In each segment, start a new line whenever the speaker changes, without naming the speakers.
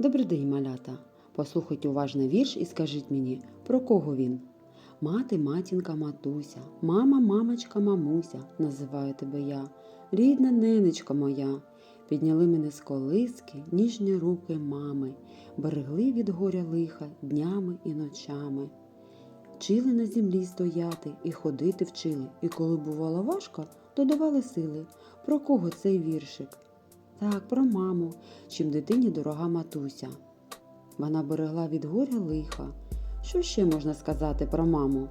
Добрий день, малята. Послухайте уважно вірш і скажіть мені, про кого він? Мати, матінка, матуся, мама, мамочка, мамуся, називаю тебе я, рідна ненечка моя. Підняли мене з колиски, ніжні руки мами, берегли від горя лиха днями і ночами. Вчили на землі стояти і ходити вчили, і коли бувало важко, додавали сили. Про кого цей віршик? Так, про маму, чим дитині дорога матуся. Вона берегла від горя лиха. Що ще можна сказати про маму?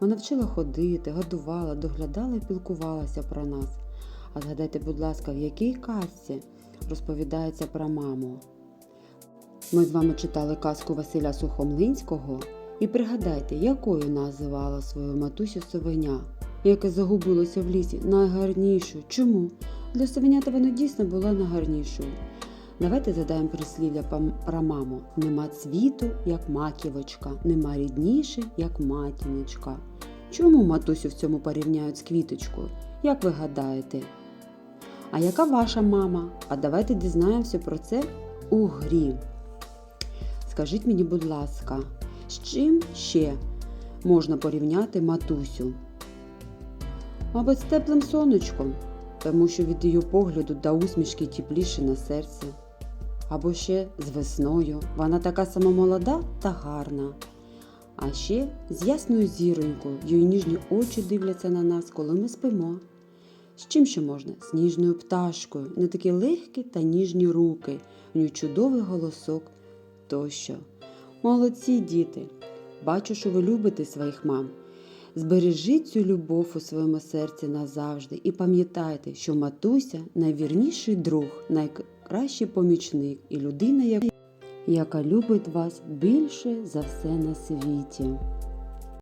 Вона вчила ходити, годувала, доглядала і пілкувалася про нас. А згадайте, будь ласка, в якій казці розповідається про маму? Ми з вами читали казку Василя Сухомлинського і пригадайте, якою називала свою матусю совеня, яке загубилося в лісі найгарнішу. Чому? Для совенята вона дійсно була найгарнішою. Давайте задаємо прислів'я про маму. Нема цвіту, як маківочка, нема рідніше, як матіночка. Чому матусю в цьому порівняють з квіточкою? Як ви гадаєте? А яка ваша мама? А давайте дізнаємося про це у грі. Скажіть мені, будь ласка, з чим ще можна порівняти матусю? Мабуть, з теплим сонечком, тому що від її погляду та усмішки тепліше на серці. Або ще з весною. Вона така сама молода та гарна. А ще з ясною зіронькою її ніжні очі дивляться на нас, коли ми спимо. З чим ще можна? З ніжною пташкою, не такі легкі та ніжні руки, у ній чудовий голосок тощо. Молодці діти! Бачу, що ви любите своїх мам. Збережіть цю любов у своєму серці назавжди і пам'ятайте, що матуся найвірніший друг, найкращий помічник і людина, яка любить вас більше за все на світі.